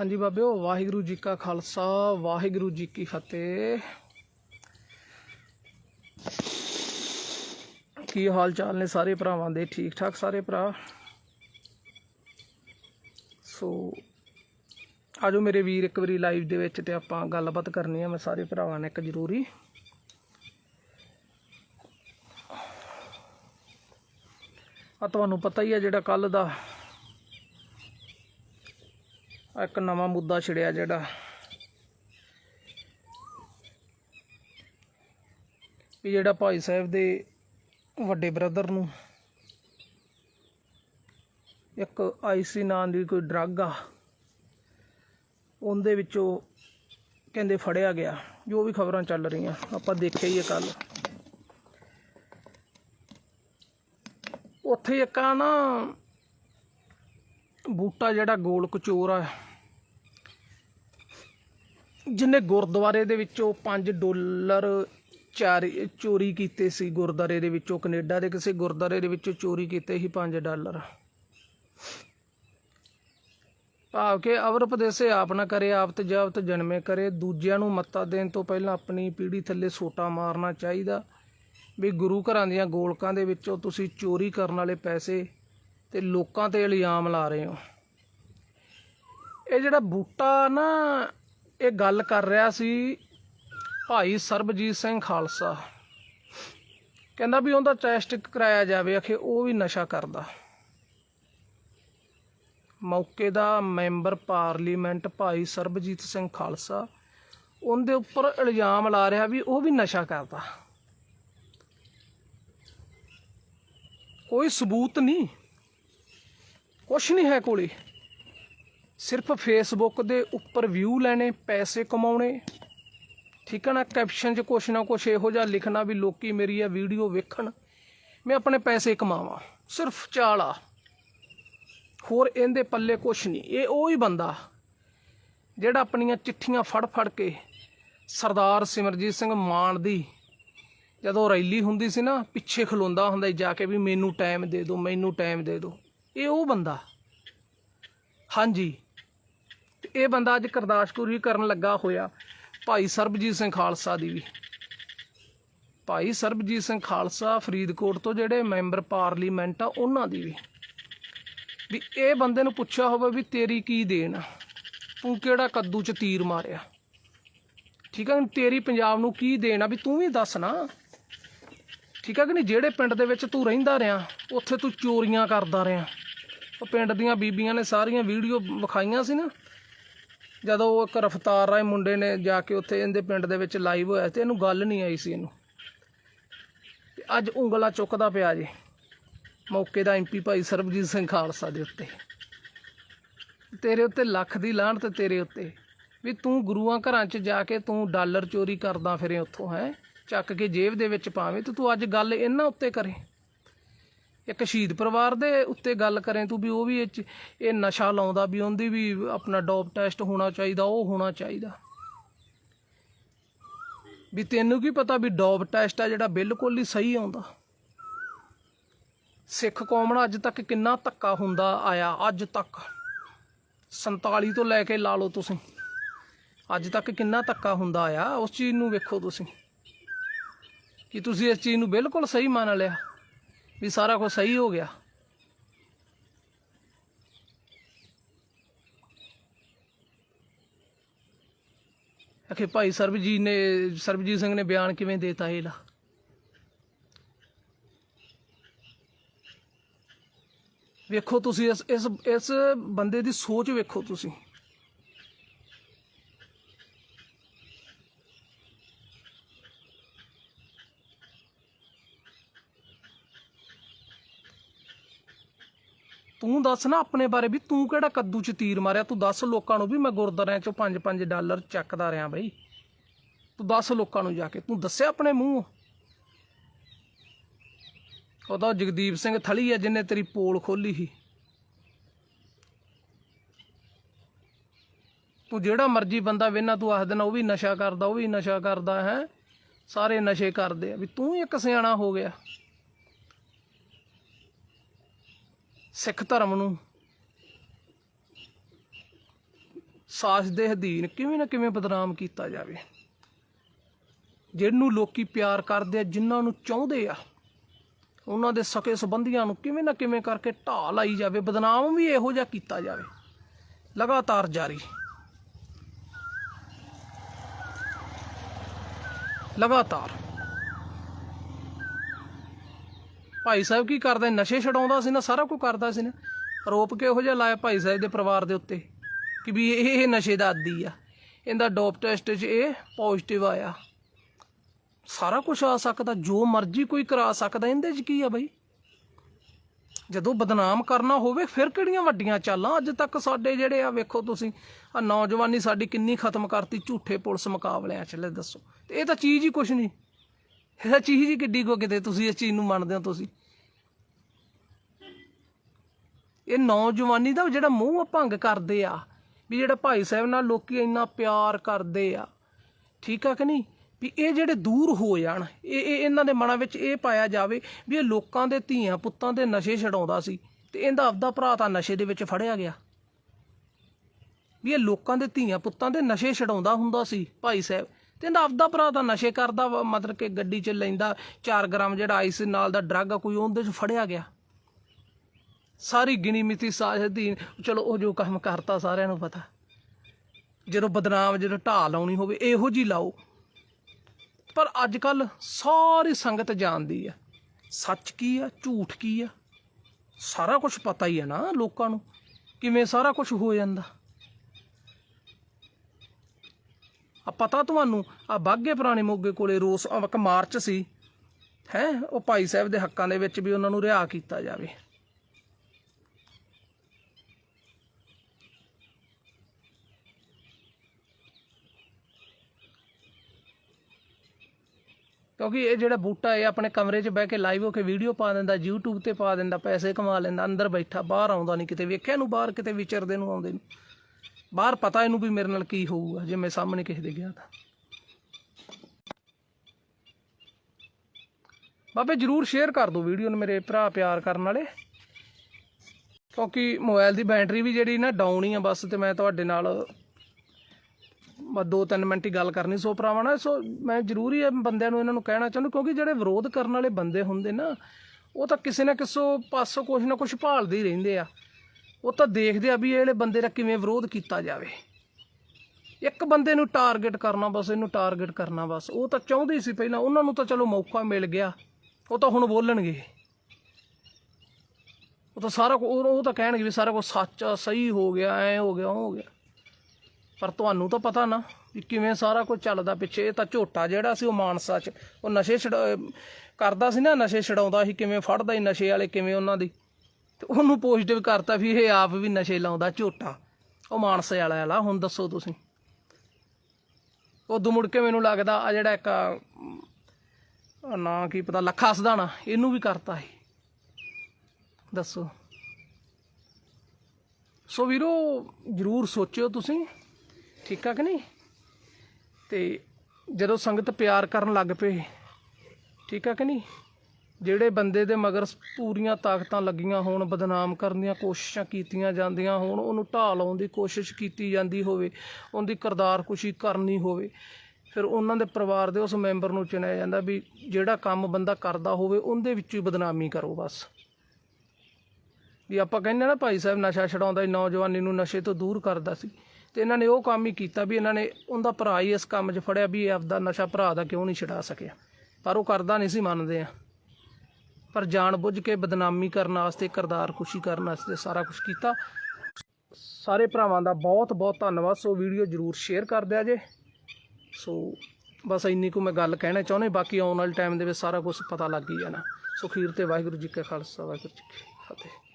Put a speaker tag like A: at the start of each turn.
A: ਹਾਂਜੀ ਬਾਬਿਓ, ਵਾਹਿਗੁਰੂ ਜੀ ਕਾ ਖਾਲਸਾ, ਵਾਹਿਗੁਰੂ ਜੀ ਕੀ ਫਤਿਹ। ਕੀ ਹਾਲ ਚਾਲ ਨੇ ਸਾਰੇ ਭਰਾਵਾਂ ਦੇ? ਠੀਕ ਠਾਕ ਸਾਰੇ ਭਰਾ? ਸੋ, ਆਜੋ ਮੇਰੇ ਵੀਰ ਇੱਕ ਵਾਰੀ ਲਾਈਵ ਦੇ ਵਿੱਚ ਤੇ ਆਪਾਂ ਗੱਲਬਾਤ ਕਰਨੀ ਆ ਮੈਂ ਸਾਰੇ ਭਰਾਵਾਂ ਨੇ ਇੱਕ ਜ਼ਰੂਰੀ। ਆ ਤੁਹਾਨੂੰ ਪਤਾ ਹੀ ਆ ਜਿਹੜਾ ਕੱਲ ਦਾ ਇੱਕ ਨਵਾਂ ਮੁੱਦਾ ਛਿੜਿਆ ਜਿਹੜਾ। ਵੀ ਜਿਹੜਾ ਭਾਈ ਸਾਹਿਬ ਦੇ ਵੱਡੇ ਬ੍ਰਦਰ ਨੂੰ ਇੱਕ ਆਈਸੀ ਨਾਂ ਦੀ ਕੋਈ ਡਰੱਗ ਆ, ਉਹਦੇ ਵਿੱਚੋਂ ਕਹਿੰਦੇ ਫੜਿਆ ਗਿਆ, ਜੋ ਵੀ ਖਬਰਾਂ ਚੱਲ ਰਹੀਆਂ, ਆਪਾਂ ਦੇਖਿਆ ਹੀ ਹੈ ਕੱਲ ਉੱਥੇ ਇੱਕ ਆ ਨਾ ਬੂਟਾ ਜਿਹੜਾ ਗੋਲ ਕਚੋਰ ਆ ਜਿਹਨੇ ਗੁਰਦੁਆਰੇ ਦੇ ਵਿੱਚੋਂ 5 ਡਾਲਰ ਚਾਰੀ ਚੋਰੀ ਕੀਤੇ ਸੀ ਗੁਰਦੁਆਰੇ ਦੇ ਵਿੱਚੋਂ, ਕੈਨੇਡਾ ਦੇ ਕਿਸੇ ਗੁਰਦੁਆਰੇ ਦੇ ਵਿੱਚੋਂ ਚੋਰੀ ਕੀਤੇ ਸੀ 5 ਡਾਲਰ। ਭਾਵ ਕਿ ਅਵਰ ਉਪਦੇਸੇ ਆਪ ਨਾ ਕਰੇ, ਆਪ ਤੇ ਜਾਵਤ ਜਨਮੇ ਕਰੇ। ਦੂਜਿਆਂ ਨੂੰ ਮੱਤਾ ਦੇਣ ਤੋਂ ਪਹਿਲਾਂ ਆਪਣੀ ਪੀੜੀ ਥੱਲੇ ਸੋਟਾ ਮਾਰਨਾ ਚਾਹੀਦਾ। ਵੀ ਗੁਰੂ ਘਰਾਂ ਦੀਆਂ ਗੋਲਕਾਂ ਦੇ ਵਿੱਚੋਂ ਤੁਸੀਂ ਚੋਰੀ ਕਰਨ ਵਾਲੇ ਪੈਸੇ ਤੇ ਲੋਕਾਂ ਤੇ ਇਲਜ਼ਾਮ ਲਾ ਰਹੇ ਹੋ। ਇਹ ਜਿਹੜਾ ਬੂਟਾ ਨਾ ਇਹ ਗੱਲ ਕਰ ਰਿਹਾ ਸੀ ਭਾਈ ਸਰਬਜੀਤ ਸਿੰਘ ਖਾਲਸਾ। ਕਹਿੰਦਾ ਵੀ ਉਹਦਾ ਟੈਸਟ ਕਰਾਇਆ ਜਾਵੇ ਅਖੇ ਉਹ ਵੀ ਨਸ਼ਾ ਕਰਦਾ। ਮੌਕੇ ਦਾ ਮੈਂਬਰ ਪਾਰਲੀਮੈਂਟ ਭਾਈ ਸਰਬਜੀਤ ਸਿੰਘ ਖਾਲਸਾ, ਉਹਦੇ ਉੱਪਰ ਇਲਜ਼ਾਮ ਲਾ ਰਿਹਾ ਵੀ ਉਹ ਵੀ ਨਸ਼ਾ ਕਰਦਾ। ਕੋਈ ਸਬੂਤ ਨਹੀਂ। ਕੁਛ ਨਹੀਂ ਹੈ ਕੋਲੇ। ਸਿਰਫ ਫੇਸਬੁੱਕ ਦੇ ਉੱਪਰ ਵਿਊ ਲੈਣੇ, ਪੈਸੇ ਕਮਾਉਣੇ। ਠੀਕ ਹੈ ਨਾ ਕੈਪਸ਼ਨ 'ਚ ਕੁਛ ਨਾ ਕੁਛ ਇਹੋ ਜਿਹਾ ਲਿਖਣਾ ਵੀ ਲੋਕੀ ਮੇਰੀ ਇਹ ਵੀਡੀਓ ਵੇਖਣ, ਮੈਂ ਆਪਣੇ ਪੈਸੇ ਕਮਾਵਾਂ। ਸਿਰਫ ਚਾਲਾ। ਹੋਰ ਇਹਦੇ ਪੱਲੇ ਕੁਛ ਨਹੀਂ। ਇਹ ਉਹ ਹੀ ਬੰਦਾ ਜਿਹੜਾ ਆਪਣੀਆਂ ਚਿੱਠੀਆਂ ਫੜ ਫੜ ਕੇ ਸਰਦਾਰ ਸਿਮਰਜੀਤ ਸਿੰਘ ਮਾਨ ਦੀ ਜਦੋਂ ਰੈਲੀ ਹੁੰਦੀ ਸੀ ਨਾ, ਪਿੱਛੇ ਖਲੋਂਦਾ ਹੁੰਦਾ ਜਾ ਕੇ ਵੀ ਮੈਨੂੰ ਟਾਈਮ ਦੇ ਦਿਓ, ਮੈਨੂੰ ਟਾਈਮ ਦੇ ਦਿਓ। ਇਹ ਉਹ ਬੰਦਾ। ਹਾਂਜੀ। ਇਹ ਬੰਦਾ ਅੱਜ ਕਰਦਾਸਪੁਰ ਵੀ ਕਰਨ ਲੱਗਾ ਹੋਇਆ। ਭਾਈ ਸਰਬਜੀਤ ਸਿੰਘ ਖਾਲਸਾ ਦੀ ਵੀ। ਭਾਈ ਸਰਬਜੀਤ ਸਿੰਘ ਖਾਲਸਾ ਫਰੀਦਕੋਟ ਤੋਂ ਜਿਹੜੇ ਮੈਂਬਰ ਪਾਰਲੀਮੈਂਟ ਆ, ਉਹਨਾਂ ਦੀ ਵੀ। ਵੀ ਇਹ ਬੰਦੇ ਨੂੰ ਪੁੱਛਿਆ ਹੋਵੇ ਵੀ ਤੇਰੀ ਕੀ ਦੇਣ ਆ? ਤੂੰ ਕਿਹੜਾ ਕੱਦੂ ਚ ਤੀਰ ਮਾਰਿਆ? ਠੀਕ ਹੈ ਤੇਰੀ ਪੰਜਾਬ ਨੂੰ ਕੀ ਦੇਣ ਆ? ਵੀ ਤੂੰ ਵੀ ਦੱਸ ਨਾ। ਠੀਕ ਆ ਕਿ ਨਹੀਂ? ਜਿਹੜੇ ਪਿੰਡ ਦੇ ਵਿੱਚ ਤੂੰ ਰਹਿੰਦਾ ਰਿਹਾ, ਉੱਥੇ ਤੂੰ ਚੋਰੀਆਂ ਕਰਦਾ ਰਿਹਾ। ਉਹ ਪਿੰਡ ਦੀਆਂ ਬੀਬੀਆਂ ਨੇ ਸਾਰੀਆਂ ਵੀਡੀਓ ਵਿਖਾਈਆਂ ਸੀ ਨਾ। ਜਦੋਂ ਉਹ ਇੱਕ ਰਫਤਾਰ ਰਾਏ ਮੁੰਡੇ ਨੇ ਜਾ ਕੇ ਉੱਥੇ ਇਹਦੇ ਪਿੰਡ ਦੇ ਵਿੱਚ ਲਾਈਵ ਹੋਇਆ ਤੇ ਇਹਨੂੰ ਗੱਲ ਨਹੀਂ ਆਈ ਸੀ ਇਹਨੂੰ। ਤੇ ਅੱਜ ਉਂਗਲਾ ਚੁੱਕਦਾ ਪਿਆ ਜੇ। ਮੌਕੇ ਦਾ ਐਮਪੀ ਭਾਈ ਸਰਬਜੀਤ ਸਿੰਘ ਖਾਲਸਾ ਦੇ ਉੱਤੇ। ਤੇਰੇ ਉੱਤੇ ਲੱਖ ਦੀ ਲਾਹਣ ਤੇ ਤੇਰੇ ਉੱਤੇ। ਵੀ ਤੂੰ ਗੁਰੂਆਂ ਘਰਾਂ 'ਚ ਜਾ ਕੇ ਤੂੰ ਡਾਲਰ ਚੋਰੀ ਕਰਦਾ ਫਿਰੇ ਉੱਥੋਂ, ਹੈ? ਚੱਕ ਕੇ ਜੇਬ ਦੇ ਵਿੱਚ ਪਾਵੇਂ ਤੇ ਤੂੰ ਅੱਜ ਗੱਲ ਇਹਨਾਂ ਉੱਤੇ ਕਰੇ। ਇੱਕ ਸ਼ਹੀਦ ਪਰਿਵਾਰ ਦੇ ਉੱਤੇ ਗੱਲ ਕਰੇ ਤੂੰ ਵੀ ਉਹ ਵੀ ਇਹ 'ਚ- ਇਹ ਨਸ਼ਾ ਲਾਉਂਦਾ ਵੀ ਉਹਦੀ ਵੀ ਆਪਣਾ ਡੋਪ ਟੈਸਟ ਹੋਣਾ ਚਾਹੀਦਾ, ਉਹ ਹੋਣਾ ਚਾਹੀਦਾ। ਵੀ ਤੈਨੂੰ ਕੀ ਪਤਾ ਵੀ ਡੋਪ ਟੈਸਟ ਆ ਜਿਹੜਾ ਬਿਲਕੁਲ ਹੀ ਸਹੀ ਆਉਂਦਾ। ਸਿੱਖ ਕੌਮ ਨਾਲ ਅੱਜ ਤੱਕ ਕਿੰਨਾ ਧੱਕਾ ਹੁੰਦਾ ਆਇਆ, ਅੱਜ ਤੱਕ। 47 ਤੋਂ ਲੈ ਕੇ ਲਾ ਲਓ ਤੁਸੀਂ। ਅੱਜ ਤੱਕ ਕਿੰਨਾ ਧੱਕਾ ਹੁੰਦਾ ਆਇਆ, ਉਸ ਚੀਜ਼ ਨੂੰ ਵੇਖੋ ਤੁਸੀਂ। ਕਿ ਤੁਸੀਂ ਇਸ ਚੀਜ਼ ਨੂੰ ਬਿਲਕੁਲ ਸਹੀ ਮੰਨ ਲਿਆ। ਵੀ ਸਾਰਾ ਕੁਝ ਸਹੀ ਹੋ ਗਿਆ। ਅਖੇ ਭਾਈ ਸਰਬਜੀਤ ਨੇ, ਸਰਬਜੀਤ ਸਿੰਘ ਨੇ ਬਿਆਨ ਕਿਵੇਂ ਦੇਤਾ ਇਹਦਾ ਵੇਖੋ ਤੁਸੀਂ ਇਸ ਇਸ ਇਸ ਬੰਦੇ ਦੀ ਸੋਚ ਵੇਖੋ ਤੁਸੀਂ। ਤੂੰ ਦੱਸ ਨਾ ਆਪਣੇ ਬਾਰੇ ਵੀ ਤੂੰ ਕਿਹੜਾ ਕੱਦੂ ਚ ਤੀਰ ਮਾਰਿਆ? ਤੂੰ ਦੱਸ ਲੋਕਾਂ ਨੂੰ ਵੀ ਮੈਂ ਗੁਰਦੁਆਰਿਆਂ ਚੋਂ 5-5 ਡਾਲਰ ਚੱਕਦਾ ਰਿਹਾ ਬਈ। ਤੂੰ ਦੱਸ ਲੋਕਾਂ ਨੂੰ ਜਾ ਕੇ। ਤੂੰ ਦੱਸਿਆ ਆਪਣੇ ਮੂੰਹ? ਉਹਦਾ ਜਗਦੀਪ ਸਿੰਘ ਥਲੀ ਆ ਜਿਹਨੇ ਤੇਰੀ ਪੋਲ ਖੋਲੀ ਸੀ। ਤੂੰ ਜਿਹੜਾ ਮਰਜ਼ੀ ਬੰਦਾ ਵੇਨਾ ਤੂੰ ਆਖ ਦੇਣਾ ਉਹ ਵੀ ਨਸ਼ਾ ਕਰਦਾ, ਉਹ ਵੀ ਨਸ਼ਾ ਕਰਦਾ, ਹੈ? ਸਾਰੇ ਨਸ਼ੇ ਕਰਦੇ ਆ। ਵੀ ਤੂੰ ਇੱਕ ਸਿਆਣਾ ਹੋ ਗਿਆ। ਸਿੱਖ ਧਰਮ ਨੂੰ ਸਾਸ ਦੇ ਅਧੀਨ ਕਿਵੇਂ ਨਾ ਕਿਵੇਂ ਬਦਨਾਮ ਕੀਤਾ ਜਾਵੇ। ਜਿਹਨੂੰ ਲੋਕੀ ਪਿਆਰ ਕਰਦੇ ਆ, ਜਿਨ੍ਹਾਂ ਨੂੰ ਚਾਹੁੰਦੇ ਆ, ਉਹਨਾਂ ਦੇ ਸਕੇ ਸੰਬੰਧੀਆਂ ਨੂੰ ਕਿਵੇਂ ਨਾ ਕਿਵੇਂ ਕਰਕੇ ਢਾਹ ਲਾਈ ਜਾਵੇ, ਬਦਨਾਮ ਵੀ ਇਹੋ ਜਿਹਾ ਕੀਤਾ ਜਾਵੇ। ਲਗਾਤਾਰ ਜਾਰੀ। ਲਗਾਤਾਰ। ਭਾਈ ਸਾਹਿਬ ਕੀ ਕਰਦਾ? ਨਸ਼ੇ ਛਡਾਉਂਦਾ ਸੀ ਨਾ, ਸਾਰਾ ਕੁਝ ਕਰਦਾ ਸੀ ਨਾ। ਆਰੋਪ ਕਿਹੋ ਜਿਹਾ ਲਾਇਆ ਭਾਈ ਸਾਹਿਬ ਦੇ ਪਰਿਵਾਰ ਦੇ ਉੱਤੇ? ਕਿ ਵੀ ਇਹ ਇਹ ਨਸ਼ੇ ਦਾ ਆਦੀ ਆ। ਇਹਦਾ ਡੋਪ ਟੈਸਟ 'ਚ ਇਹ ਪੋਜ਼ਿਟਿਵ ਆਇਆ। ਸਾਰਾ ਕੁਝ ਆ ਸਕਦਾ, ਜੋ ਮਰਜ਼ੀ ਕੋਈ ਕਰਾ ਸਕਦਾ, ਇਹਦੇ 'ਚ ਕੀ ਆ ਬਈ? ਜਦੋਂ ਬਦਨਾਮ ਕਰਨਾ ਹੋਵੇ, ਫਿਰ ਕਿਹੜੀਆਂ ਵੱਡੀਆਂ ਚਾਲਾਂ? ਅੱਜ ਤੱਕ ਸਾਡੇ ਜਿਹੜੇ ਆ, ਵੇਖੋ ਤੁਸੀਂ ਆ ਨੌਜਵਾਨੀ ਸਾਡੀ ਕਿੰਨੀ ਖਤਮ ਕਰਤੀ ਝੂਠੇ ਪੁਲਿਸ ਮੁਕਾਬਲਿਆਂ 'ਚ, ਲੈ ਦੱਸੋ। ਤੇ ਇਹ ਤਾਂ ਚੀਜ਼ ਹੀ ਕੁਛ ਨਹੀਂ। ਇਹ ਚੀਜ਼ ਹੀ ਕਿੱਡੀ ਕੋ ਕਿਤੇ ਤੁਸੀਂ ਇਸ ਚੀਜ਼ ਨੂੰ ਮੰਨਦੇ ਹੋ ਤੁਸੀਂ। ਇਹ ਨੌਜਵਾਨੀ ਦਾ ਜਿਹੜਾ ਮੂੰਹ ਆ, ਭੰਗ ਕਰਦੇ ਆ, ਵੀ ਜਿਹੜਾ ਭਾਈ ਸਾਹਿਬ ਨਾਲ ਲੋਕੀ ਇੰਨਾ ਪਿਆਰ ਕਰਦੇ ਆ, ਠੀਕ ਆ ਕਿ ਨਹੀਂ? ਵੀ ਇਹ ਜਿਹੜੇ ਦੂਰ ਹੋ ਜਾਣ, ਇਹ ਇਹ ਇਹਨਾਂ ਦੇ ਮਨਾਂ ਵਿੱਚ ਇਹ ਪਾਇਆ ਜਾਵੇ ਵੀ ਇਹ ਲੋਕਾਂ ਦੇ ਧੀਆਂ ਪੁੱਤਾਂ ਦੇ ਨਸ਼ੇ ਛਡਾਉਂਦਾ ਸੀ ਤੇ ਇਹਦਾ ਆਪਦਾ ਭਰਾ ਤਾਂ ਨਸ਼ੇ ਦੇ ਵਿੱਚ ਫੜਿਆ ਗਿਆ। ਵੀ ਇਹ ਲੋਕਾਂ ਦੇ ਧੀਆਂ ਪੁੱਤਾਂ ਦੇ ਨਸ਼ੇ ਛਡਾਉਂਦਾ ਹੁੰਦਾ ਸੀ ਭਾਈ ਸਾਹਿਬ। ਤੇ ਇਹਦਾ ਆਪਦਾ ਭਰਾ ਤਾਂ ਨਸ਼ੇ ਕਰਦਾ ਵਾ, ਮਤਲਬ ਕਿ ਗੱਡੀ 'ਚ ਲੈਂਦਾ 4 ਗ੍ਰਾਮ ਜਿਹੜਾ ਆਈਸ ਨਾਲ ਦਾ ਡਰੱਗ ਆ ਕੋਈ ਉਹਦੇ 'ਚ ਫੜਿਆ ਗਿਆ। ਸਾਰੀ ਗਿਣੀ ਮਿਤੀ ਸਾਜਦੀਨ ਚਲੋ ਉਹ ਜੋ ਕੰਮ ਕਰਤਾ ਸਾਰਿਆਂ ਨੂੰ ਪਤਾ। ਜਦੋਂ ਬਦਨਾਮ ਜਦੋਂ ਢਾਹ ਲਾਉਣੀ ਹੋਵੇ ਇਹੋ ਜੀ ਲਾਓ। ਪਰ ਅੱਜ ਕੱਲ ਸਾਰੀ ਸੰਗਤ ਜਾਣਦੀ ਆ ਸੱਚ ਕੀ ਆ ਝੂਠ ਕੀ ਆ? ਸਾਰਾ ਕੁਝ ਪਤਾ ਹੀ ਆ ਨਾ ਲੋਕਾਂ ਨੂੰ ਕਿਵੇਂ ਸਾਰਾ ਕੁਝ ਹੋ ਜਾਂਦਾ। ਆ ਪਤਾ ਤੁਹਾਨੂੰ, ਆ ਬਾਗੇ ਪੁਰਾਣੇ ਮੋਗੇ ਕੋਲੇ ਰੋਸ ਇੱਕ ਮਾਰਚ ਸੀ। ਹੈ, ਉਹ ਭਾਈ ਸਾਹਿਬ ਦੇ ਹੱਕਾਂ ਦੇ ਵਿੱਚ ਵੀ ਉਹਨਾਂ ਨੂੰ ਰਿਹਾ ਕੀਤਾ ਜਾਵੇ। ਕਿਉਂਕਿ ਇਹ ਜਿਹੜਾ ਬੂਟਾ ਇਹ ਆਪਣੇ ਕਮਰੇ 'ਚ ਬਹਿ ਕੇ ਲਾਈਵ ਹੋ ਕੇ ਵੀਡੀਓ ਪਾ ਦਿੰਦਾ, YouTube ਤੇ ਪਾ ਦਿੰਦਾ, ਪੈਸੇ ਕਮਾ ਲੈਂਦਾ, ਅੰਦਰ ਬੈਠਾ, ਬਾਹਰ ਆਉਂਦਾ ਨਹੀਂ ਕਿਤੇ, ਵੇਖਿਆ ਨੂੰ ਬਾਹਰ, ਕਿਤੇ ਵਿਚਰਦੇ ਨੂੰ ਆਉਂਦੇ ਨੂੰ। ਬਾਹਰ ਪਤਾ ਇਹਨੂੰ ਵੀ ਮੇਰੇ ਨਾਲ ਕੀ ਹੋਊਗਾ, ਜੇ ਮੈਂ ਸਾਹਮਣੇ ਕਿਸੇ ਦੇ ਗਿਆ ਤਾਂ। ਬਾਬੇ ਜਰੂਰ ਸ਼ੇਅਰ ਕਰ ਦਿਓ ਵੀਡੀਓ ਨੂੰ ਮੇਰੇ ਭਰਾ ਪਿਆਰ ਕਰਨ ਵਾਲੇ। ਕਿਉਂਕਿ ਮੋਬਾਈਲ ਦੀ ਬੈਟਰੀ ਵੀ ਜਿਹੜੀ ਨਾ ਡਾਊਨ ਹੀ ਆ, ਬਸ ਤੇ ਮੈਂ ਤੁਹਾਡੇ ਨਾਲ ਬਸ ਦੋ ਤਿੰਨ ਮਿੰਟ ਹੀ ਗੱਲ ਕਰਨੀ ਸੋ ਭਰਾਵਾਂ ਨਾਲ, ਸੋ ਮੈਂ ਜ਼ਰੂਰੀ ਇਹ ਬੰਦਿਆਂ ਨੂੰ ਇਹਨਾਂ ਨੂੰ ਕਹਿਣਾ ਚਾਹੁੰਦਾ, ਕਿਉਂਕਿ ਜਿਹੜੇ ਵਿਰੋਧ ਕਰਨ ਵਾਲੇ ਬੰਦੇ ਹੁੰਦੇ ਨਾ, ਉਹ ਤਾਂ ਕਿਸੇ ਨਾ ਕਿਸੇ ਪਾਸੋਂ ਕੁਝ ਨਾ ਕੁਝ ਭਾਲਦੇ ਹੀ ਰਹਿੰਦੇ ਆ। ਉਹ ਤਾਂ ਦੇਖਦੇ ਆ ਵੀ ਇਹ ਬੰਦੇ ਦਾ ਕਿਵੇਂ ਵਿਰੋਧ ਕੀਤਾ ਜਾਵੇ। ਇੱਕ ਬੰਦੇ ਨੂੰ ਟਾਰਗੇਟ ਕਰਨਾ ਬਸ, ਇਹਨੂੰ ਟਾਰਗੇਟ ਕਰਨਾ ਬਸ। ਉਹ ਤਾਂ ਚਾਹੁੰਦੇ ਸੀ ਪਹਿਲਾਂ, ਉਹਨਾਂ ਨੂੰ ਤਾਂ ਚਲੋ ਮੌਕਾ ਮਿਲ ਗਿਆ। ਉਹ ਤਾਂ ਹੁਣ ਬੋਲਣਗੇ। ਉਹ ਤਾਂ ਸਾਰਾ ਕੁ- ਉਹ ਤਾਂ ਕਹਿਣਗੇ ਵੀ ਸਾਰਾ ਕੁਝ ਸੱਚ ਸਹੀ ਹੋ ਗਿਆ, ਐ ਹੋ ਗਿਆ, ਉਹ ਹੋ ਗਿਆ। ਪਰ ਤੁਹਾਨੂੰ ਤਾਂ ਪਤਾ ਨਾ ਵੀ ਕਿਵੇਂ ਸਾਰਾ ਕੁਝ ਚੱਲਦਾ ਪਿੱਛੇ। ਇਹ ਤਾਂ ਝੋਟਾ ਜਿਹੜਾ ਸੀ, ਉਹ ਮਾਨਸਾ 'ਚ, ਉਹ ਨਸ਼ੇ ਛਡਾ ਕਰਦਾ ਸੀ ਨਾ, ਨਸ਼ੇ ਛਡਾਉਂਦਾ ਸੀ, ਕਿਵੇਂ ਫੜਦਾ ਸੀ ਨਸ਼ੇ ਵਾਲੇ, ਕਿਵੇਂ ਉਹਨਾਂ ਦੀ। ਤੇ ਉਹਨੂੰ ਪੋਜ਼ਿਟਿਵ ਕਰਤਾ ਵੀ ਇਹ ਆਪ ਵੀ ਨਸ਼ੇ ਲਾਉਂਦਾ ਝੋਟਾ। ਉਹ ਮਾਨਸੇ ਵਾਲਾ ਵਾਲਾ, ਹੁਣ ਦੱਸੋ ਤੁਸੀਂ। ਉਦੋਂ ਮੁੜ ਕੇ ਮੈਨੂੰ ਲੱਗਦਾ ਆ ਜਿਹੜਾ ਇੱਕ ਨਾ ਕੀ ਪਤਾ, ਲੱਖਾ ਸਦਾਣਾ ਇਹਨੂੰ ਵੀ ਕਰਤਾ ਇਹ। ਦੱਸੋ। ਸੋ ਵੀਰੋ, ਜਰੂਰ ਸੋਚਿਓ ਤੁਸੀਂ, ਠੀਕ ਆ ਕਿ ਨਹੀਂ? ਤੇ ਜਦੋਂ ਸੰਗਤ ਪਿਆਰ ਕਰਨ ਲੱਗ ਪਏ, ਠੀਕ ਆ ਕਿ ਨਹੀਂ? ਜਿਹੜੇ ਬੰਦੇ ਦੇ ਮਗਰ ਪੂਰੀਆਂ ਤਾਕਤਾਂ ਲੱਗੀਆਂ ਹੋਣ, ਬਦਨਾਮ ਕਰਨ ਦੀਆਂ ਕੋਸ਼ਿਸ਼ਾਂ ਕੀਤੀਆਂ ਜਾਂਦੀਆਂ ਹੋਣ, ਉਹਨੂੰ ਢਾਹ ਲਾਉਣ ਦੀ ਕੋਸ਼ਿਸ਼ ਕੀਤੀ ਜਾਂਦੀ ਹੋਵੇ, ਉਹਦੀ ਕਰਦਾਰ ਕੁਸ਼ੀ ਕਰਨੀ ਹੋਵੇ, ਫਿਰ ਉਹਨਾਂ ਦੇ ਪਰਿਵਾਰ ਦੇ ਉਸ ਮੈਂਬਰ ਨੂੰ ਚੁਣਿਆ ਜਾਂਦਾ ਵੀ ਜਿਹੜਾ ਕੰਮ ਬੰਦਾ ਕਰਦਾ ਹੋਵੇ, ਉਹਦੇ ਵਿੱਚੋਂ ਹੀ ਬਦਨਾਮੀ ਕਰੋ ਬਸ। ਵੀ ਆਪਾਂ ਕਹਿੰਦੇ ਨਾ ਭਾਈ ਸਾਹਿਬ ਨਸ਼ਾ ਛਡਾਉਂਦਾ ਨੌਜਵਾਨੀ ਨੂੰ ਨਸ਼ੇ ਤੋਂ ਦੂਰ ਕਰਦਾ ਸੀ, ਤੇ ਇਹਨਾਂ ਨੇ ਉਹ ਕੰਮ ਹੀ ਕੀਤਾ ਵੀ ਇਹਨਾਂ ਨੇ ਉਹਦਾ ਭਰਾ ਹੀ ਇਸ ਕੰਮ 'ਚ ਫੜਿਆ ਵੀ ਇਹ ਆਪਦਾ ਨਸ਼ਾ ਭਰਾ ਦਾ ਕਿਉਂ ਨਹੀਂ ਛਡਾ ਸਕਿਆ। ਪਰ ਉਹ ਕਰਦਾ ਨਹੀਂ ਸੀ, ਮੰਨਦੇ ਆ। ਪਰ ਜਾਣ ਬੁੱਝ ਕੇ ਬਦਨਾਮੀ ਕਰਨ ਵਾਸਤੇ, ਕਰਦਾਰ ਖੁਸ਼ੀ ਕਰਨ ਵਾਸਤੇ ਸਾਰਾ ਕੁਝ ਕੀਤਾ। ਸਾਰੇ ਭਰਾਵਾਂ ਦਾ ਬਹੁਤ ਬਹੁਤ ਧੰਨਵਾਦ। ਸੋ ਵੀਡੀਓ ਜਰੂਰ ਸ਼ੇਅਰ ਕਰ ਦਿਆ ਜੇ। ਸੋ ਬਸ ਇੰਨੀ ਕੁ ਮੈਂ ਗੱਲ ਕਹਿਣਾ ਚਾਹੁੰਦਾ, ਬਾਕੀ ਆਉਣ ਵਾਲੇ ਟਾਈਮ ਦੇ ਵਿੱਚ ਸਾਰਾ ਕੁਝ ਪਤਾ ਲੱਗ ਹੀ ਜਾਣਾ। ਸੋ ਖੀਰ ਤੇ ਵਾਹਿਗੁਰੂ ਜੀ ਕਾ ਖਾਲਸਾ, ਵਾਹਿਗੁਰੂ ਜੀ ਕੀ ਫਤਿਹ।